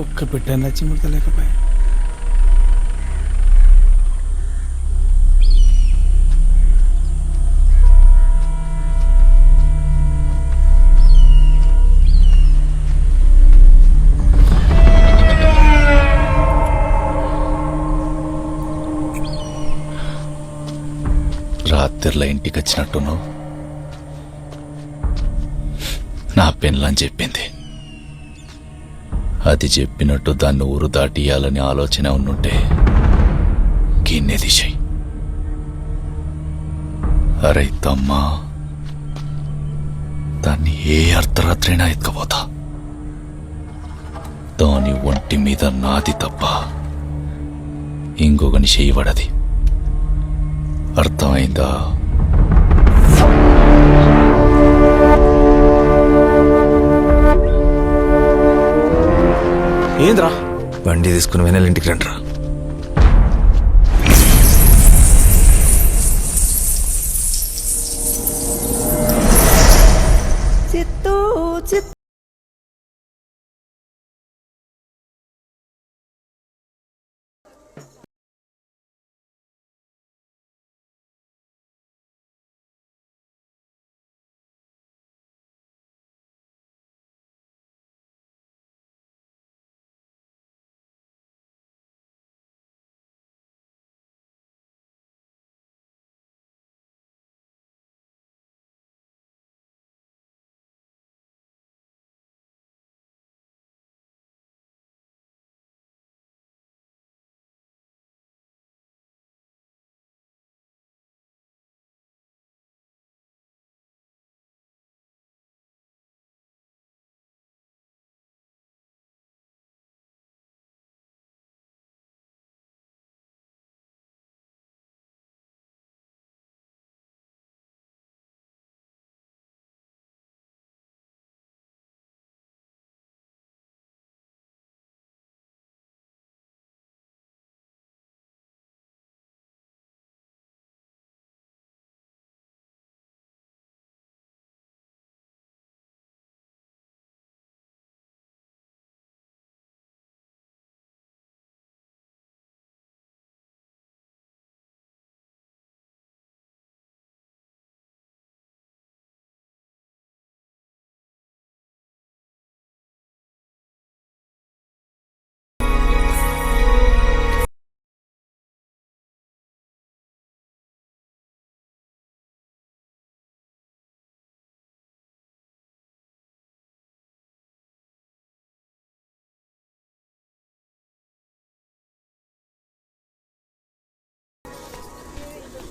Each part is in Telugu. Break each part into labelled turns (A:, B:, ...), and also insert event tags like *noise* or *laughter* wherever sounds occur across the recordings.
A: ఒక్క పెట్టాను చిముడతలేకపోయా
B: రాత్రిలో ఇంటికి వచ్చినట్టును నా పెన్లని చెప్పింది. అది చెప్పినట్టు దాన్ని ఊరు దాటియాలని ఆలోచన ఉన్నుంటే గిన్నె దిశయ్ అరే తమ్మా దాన్ని ఏ అర్ధరాత్రైనా ఎత్తుకపోతా. దాని ఒంటి మీద నాది తప్ప ఇంకొకని చేయబడది అర్థమైందా?
A: ఏంద్రా?
C: బండి తీసుకుని వెనల్ ఇంటికి రండిరా.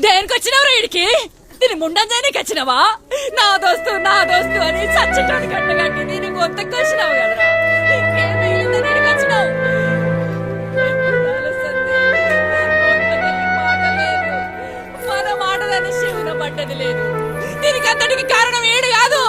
D: దేనికి వచ్చినావు వీడికి దీని ముండంజానికి వచ్చినావా నా దోస్తు నా దోస్తు అని చచ్చటోని కట్టగట్టి దీని గొంతకు వచ్చినావు కదరా. వచ్చినావు? లేదు. మన మాటలని శివున పడ్డది లేదు. దీనికి అంతటికి కారణం ఏడు కాదు.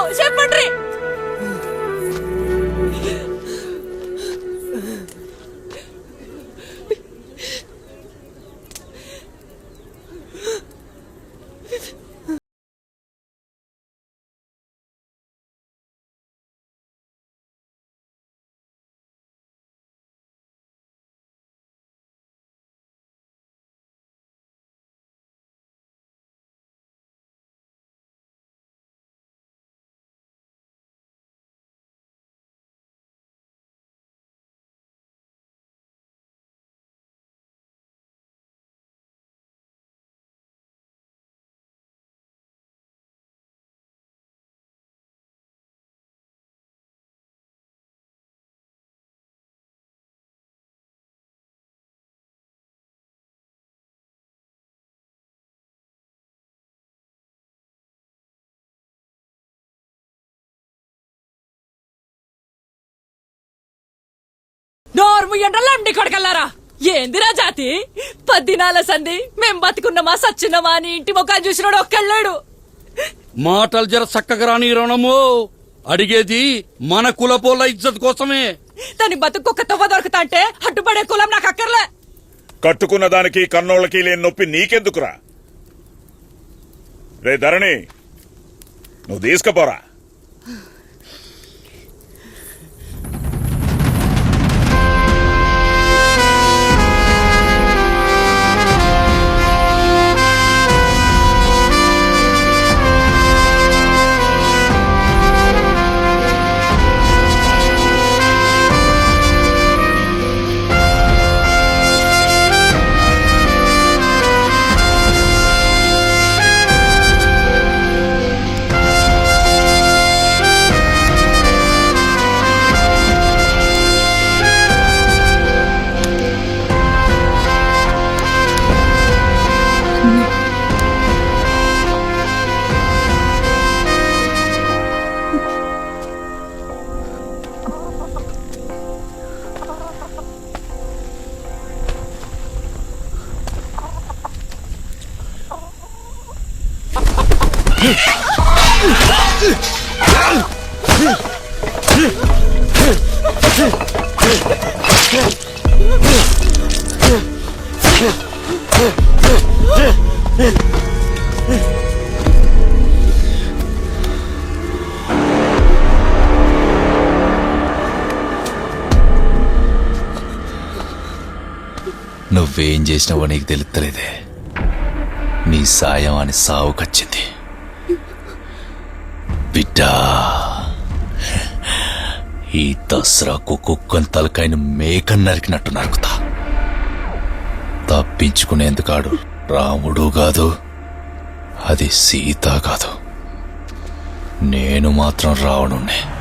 D: చెప్పండి నోర్ము ఎండలండి కొడకల్లారా? ఏందిరా జాతి? పద్దినాల సంధి మేం బతుకున్నామా సచ్చున్నామా అని ఇంటి ముఖాన్ని చూసినాడు ఒక్కళ్ళాడు.
E: మాటలు జర చక్కగా రాని రణము. అడిగేది మన కులపోల ఇజ్జత్ కోసమే.
D: దాని బతుకు తవ్వ దొరుకుతా అంటే అడ్డుపడే కులం నాకు అక్కర్లే.
F: కట్టుకున్న దానికి కన్నోళ్ళకి లేని నొప్పి నీకెందుకురా? రే ధరణి నువ్వు తీసుకుపోరా.
B: నువ్వేం చేసినావో నీకు తెలుస్తలేదే నీ సాయం అని సావుకొచ్చింది. బిడ్డా. ఈ దసరాకు కుక్కని తలకాయన మేకని నరికినట్టు నరుకుతా. తప్పించుకునేందుకాడు రాముడు కాదు అది సీత కాదు. నేను మాత్రం రావణుణ్ణే.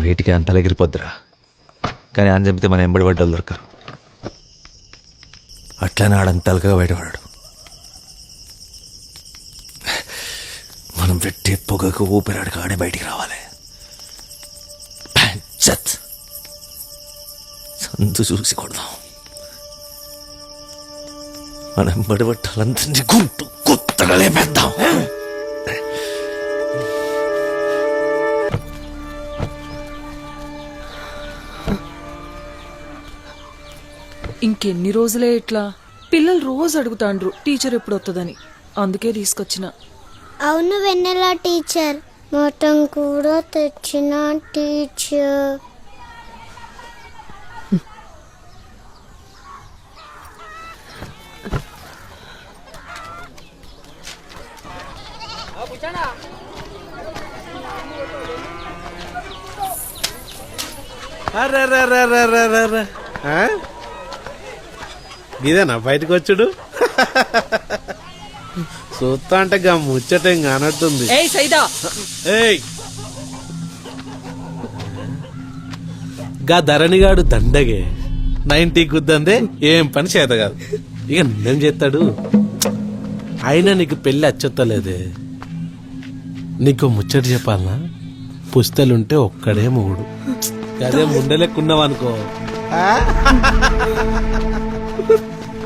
C: వేటికి అంత ఎగిరిపోద్దురా కానీ అని చెప్తే మన ఎంబడి పడ్డలు దొరకరు. అట్లనే ఆడంత తలకగా బయటపడాడు. మనం పెట్టే పొగకు ఊపిరాడు ఆడే బయటికి రావాలి. పంచత్. సందు చూసి కొడదాం. మనం బడబట్టాలందరినీ గుంటు కొత్తగా లేపేద్దాం.
G: ఇంకెన్ని రోజులే ఇట్లా? పిల్లలు రోజు అడుగుతాండ్రు టీచర్ ఎప్పుడు వస్తుందని అందుకే తీసుకొచ్చిన.
H: అవును వెన్నెల టీచర్ మటన్ కూడా తెచ్చిన టీచర్.
I: అర్రర్రర్రర్రర్రర్ర. ఇదేనా బయటకు వచ్చుడు? చూస్తా అంటే గా ముచ్చటేం కానట్టుంది.
D: ఏయ్ సైదా.
I: ఏయ్. గా ధరణిగాడు దండగే. నైన్టీ గుద్దందే ఏం పని చేత కాదు. ఇక నిన్నేం చేస్తాడు. అయినా నీకు పెళ్ళి అచ్చొత్తలేదే. నీకు ముచ్చట చెప్పాలనా? పుస్తలుంటే ఒక్కడే మూడు అదే ముండలేకున్నావు అనుకో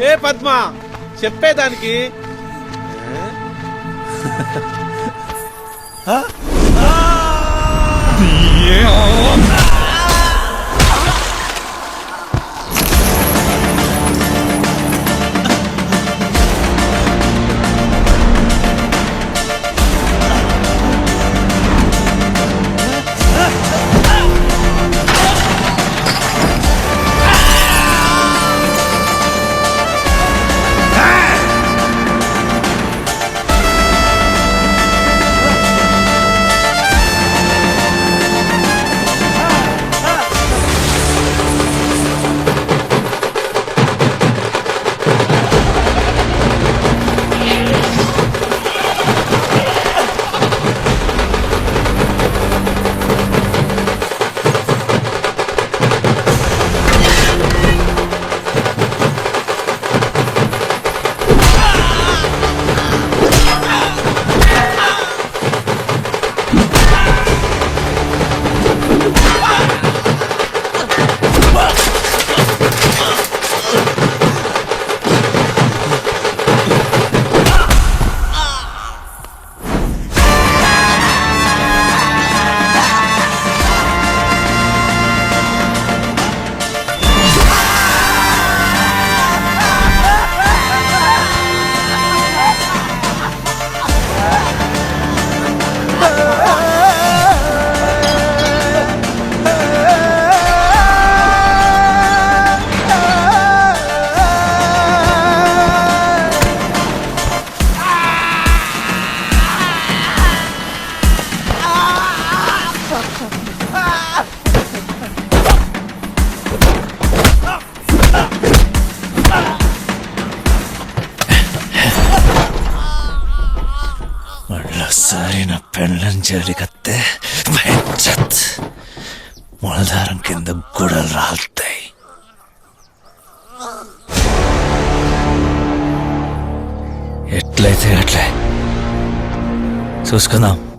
I: ఏ పద్మ? చెప్పేదానికి. *laughs* ఆ?
C: ఇంకోసారి నా పెళ్ళం జోలికత్తే బెచ్చత్ మూలధారం కింద గుడలు రాలుతాయి. ఎట్లయితే అట్లే. చూసుకుందాం.